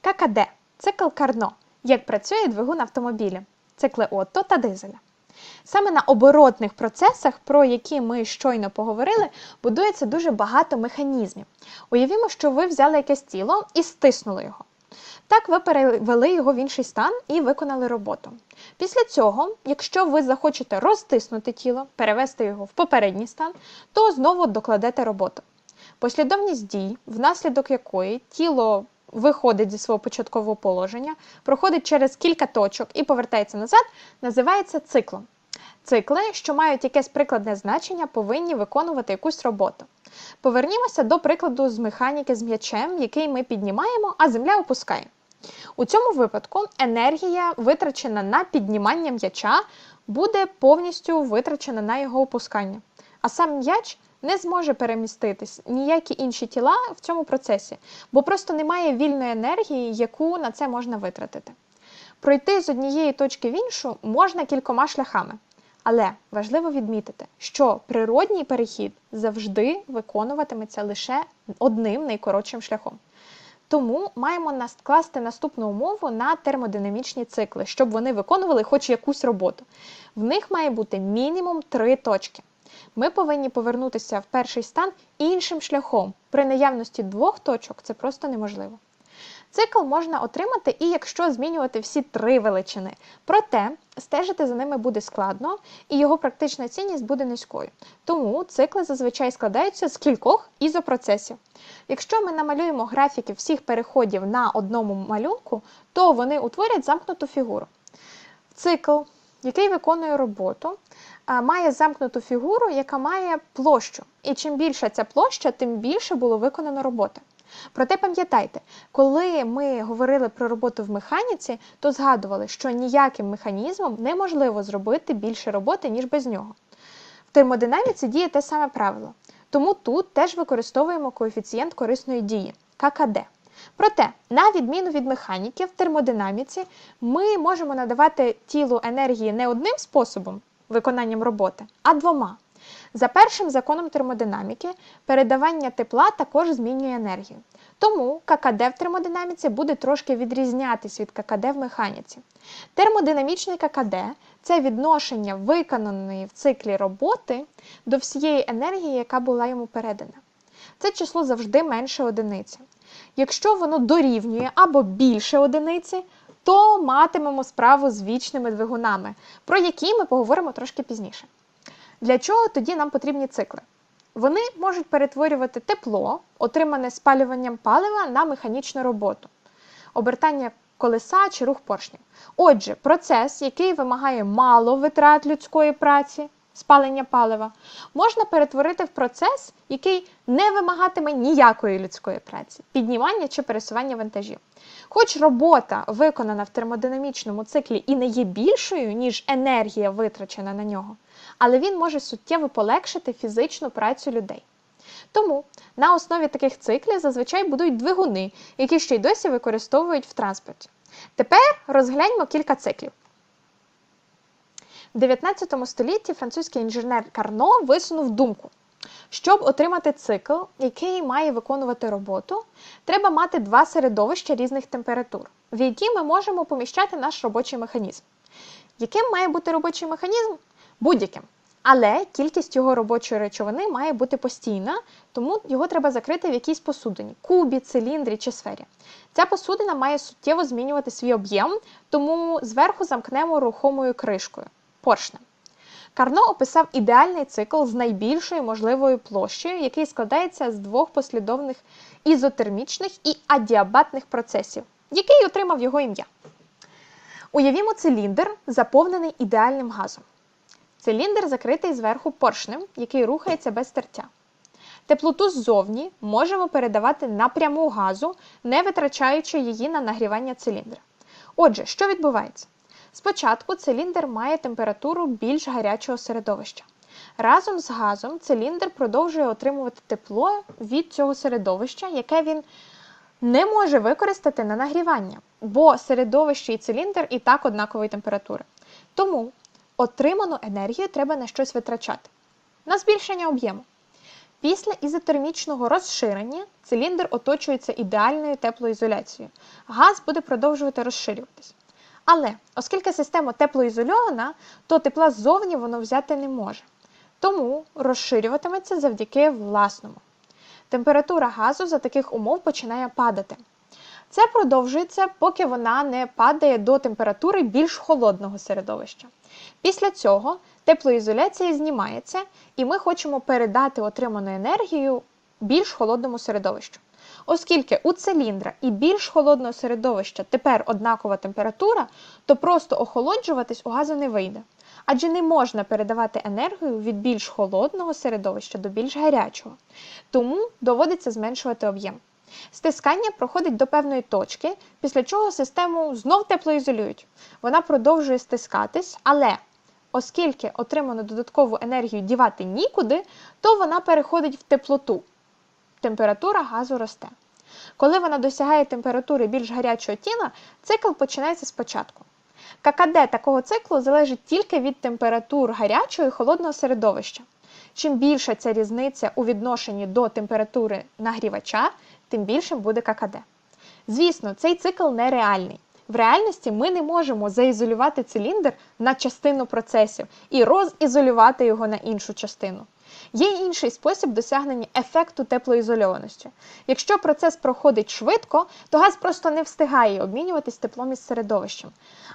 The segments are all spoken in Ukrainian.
ККД цикл Карно. Як працює двигун автомобіля, цикли Отто та дизеля. Саме на оборотних процесах, про які ми щойно поговорили, будується дуже багато механізмів. Уявімо, що ви взяли якесь тіло і стиснули його. Так ви перевели його в інший стан і виконали роботу. Після цього, якщо ви захочете розтиснути тіло, перевести його в попередній стан, то знову докладете роботу. Послідовність дій, внаслідок якої тіло виходить зі свого початкового положення, проходить через кілька точок і повертається назад, називається циклом. Цикли, що мають якесь прикладне значення, повинні виконувати якусь роботу. Повернімося до прикладу з механіки з м'ячем, який ми піднімаємо, а земля опускає. У цьому випадку енергія, витрачена на піднімання м'яча, буде повністю витрачена на його опускання. А сам м'яч не зможе переміститись ніякі інші тіла в цьому процесі, бо просто немає вільної енергії, яку на це можна витратити. Пройти з однієї точки в іншу можна кількома шляхами. Але важливо відмітити, що природній перехід завжди виконуватиметься лише одним найкоротшим шляхом. Тому маємо скласти наступну умову на термодинамічні цикли, щоб вони виконували хоч якусь роботу. В них має бути мінімум три точки. Ми повинні повернутися в перший стан іншим шляхом. При наявності двох точок це просто неможливо. Цикл можна отримати і якщо змінювати всі три величини. Проте стежити за ними буде складно і його практична цінність буде низькою. Тому цикли зазвичай складаються з кількох ізопроцесів. Якщо ми намалюємо графіки всіх переходів на одному малюнку, то вони утворять замкнуту фігуру. Цикл, який виконує роботу, має замкнуту фігуру, яка має площу. І чим більша ця площа, тим більше було виконано роботи. Проте пам'ятайте, коли ми говорили про роботу в механіці, то згадували, що ніяким механізмом неможливо зробити більше роботи, ніж без нього. В термодинаміці діє те саме правило. Тому тут теж використовуємо коефіцієнт корисної дії ККД. Проте, на відміну від механіки, в термодинаміці ми можемо надавати тілу енергії не одним способом виконанням роботи, а двома. За першим законом термодинаміки передавання тепла також змінює енергію. Тому ККД в термодинаміці буде трошки відрізнятись від ККД в механіці. Термодинамічний ККД це відношення виконаної в циклі роботи до всієї енергії, яка була йому передана. Це число завжди менше одиниці. Якщо воно дорівнює або більше одиниці, то матимемо справу з вічними двигунами, про які ми поговоримо трошки пізніше. Для чого тоді нам потрібні цикли? Вони можуть перетворювати тепло, отримане спалюванням палива на механічну роботу, обертання колеса чи рух поршнів. Отже, процес, який вимагає мало витрат людської праці, спалення палива, можна перетворити в процес, який не вимагатиме ніякої людської праці, піднімання чи пересування вантажів. Хоч робота, виконана в термодинамічному циклі, і не є більшою, ніж енергія витрачена на нього, але він може суттєво полегшити фізичну працю людей. Тому на основі таких циклів зазвичай будуть двигуни, які ще й досі використовують в транспорті. Тепер розгляньмо кілька циклів. В 19 столітті французький інженер Карно висунув думку. Щоб отримати цикл, який має виконувати роботу, треба мати два середовища різних температур, в які ми можемо поміщати наш робочий механізм. Яким має бути робочий механізм? Будь-яким. Але кількість його робочої речовини має бути постійна, тому його треба закрити в якійсь посудині кубі, циліндрі чи сфері. Ця посудина має суттєво змінювати свій об'єм, тому зверху замкнемо рухомою кришкою поршнем. Карно описав ідеальний цикл з найбільшою можливою площею, який складається з двох послідовних ізотермічних і адіабатних процесів, який отримав його ім'я. Уявімо циліндр, заповнений ідеальним газом. Циліндр закритий зверху поршнем, який рухається без тертя. Теплоту ззовні можемо передавати напряму газу, не витрачаючи її на нагрівання циліндра. Отже, що відбувається? Спочатку циліндр має температуру більш гарячого середовища. Разом з газом циліндр продовжує отримувати тепло від цього середовища, яке він не може використати на нагрівання, бо середовище і циліндр і так однакової температури. Тому отриману енергію треба на щось витрачати, на збільшення об'єму. Після ізотермічного розширення циліндр оточується ідеальною теплоізоляцією. Газ буде продовжувати розширюватись. Але оскільки система теплоізольована, то тепла ззовні воно взяти не може. Тому розширюватиметься завдяки власному. Температура газу за таких умов починає падати. Це продовжується, поки вона не падає до температури більш холодного середовища. Після цього теплоізоляція знімається, і ми хочемо передати отриману енергію більш холодному середовищу. Оскільки у циліндра і більш холодного середовища тепер однакова температура, то просто охолоджуватись у газу не вийде. Адже не можна передавати енергію від більш холодного середовища до більш гарячого. Тому доводиться зменшувати об'єм. Стискання проходить до певної точки, після чого систему знов теплоізолюють. Вона продовжує стискатись, але оскільки отриману додаткову енергію дівати нікуди, то вона переходить в теплоту. Температура газу росте. Коли вона досягає температури більш гарячого тіла, цикл починається спочатку. ККД такого циклу залежить тільки від температур гарячого і холодного середовища. Чим більша ця різниця у відношенні до температури нагрівача, тим більшим буде ККД. Звісно, цей цикл нереальний. В реальності ми не можемо заізолювати циліндр на частину процесів і розізолювати його на іншу частину. Є інший спосіб досягнення ефекту теплоізольованості. Якщо процес проходить швидко, то газ просто не встигає обмінюватись теплом із середовищем.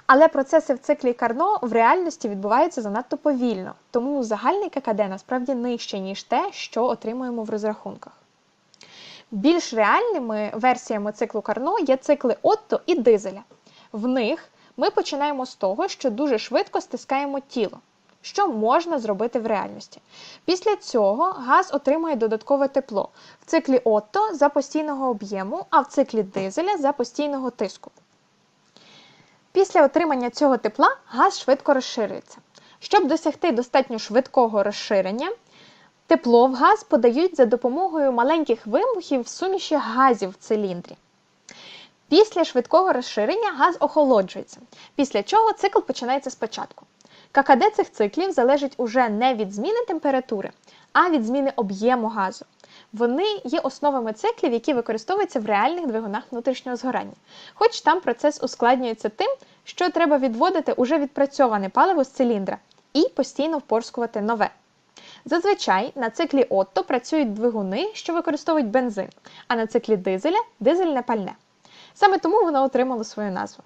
Але процеси в циклі Карно в реальності відбуваються занадто повільно, тому загальний ККД насправді нижче, ніж те, що отримуємо в розрахунках. Більш реальними версіями циклу Карно є цикли Отто і дизеля. В них ми починаємо з того, що дуже швидко стискаємо тіло, що можна зробити в реальності. Після цього газ отримує додаткове тепло в циклі Отто за постійного об'єму, а в циклі дизеля за постійного тиску. Після отримання цього тепла газ швидко розширюється. Щоб досягти достатньо швидкого розширення, тепло в газ подають за допомогою маленьких вибухів в суміші газів в циліндрі. Після швидкого розширення газ охолоджується, після чого цикл починається спочатку. ККД цих циклів залежить уже не від зміни температури, а від зміни об'єму газу. Вони є основами циклів, які використовуються в реальних двигунах внутрішнього згорання. Хоч там процес ускладнюється тим, що треба відводити уже відпрацьоване паливо з циліндра і постійно впорскувати нове. Зазвичай на циклі Отто працюють двигуни, що використовують бензин, а на циклі дизеля дизельне пальне. Саме тому воно отримало свою назву.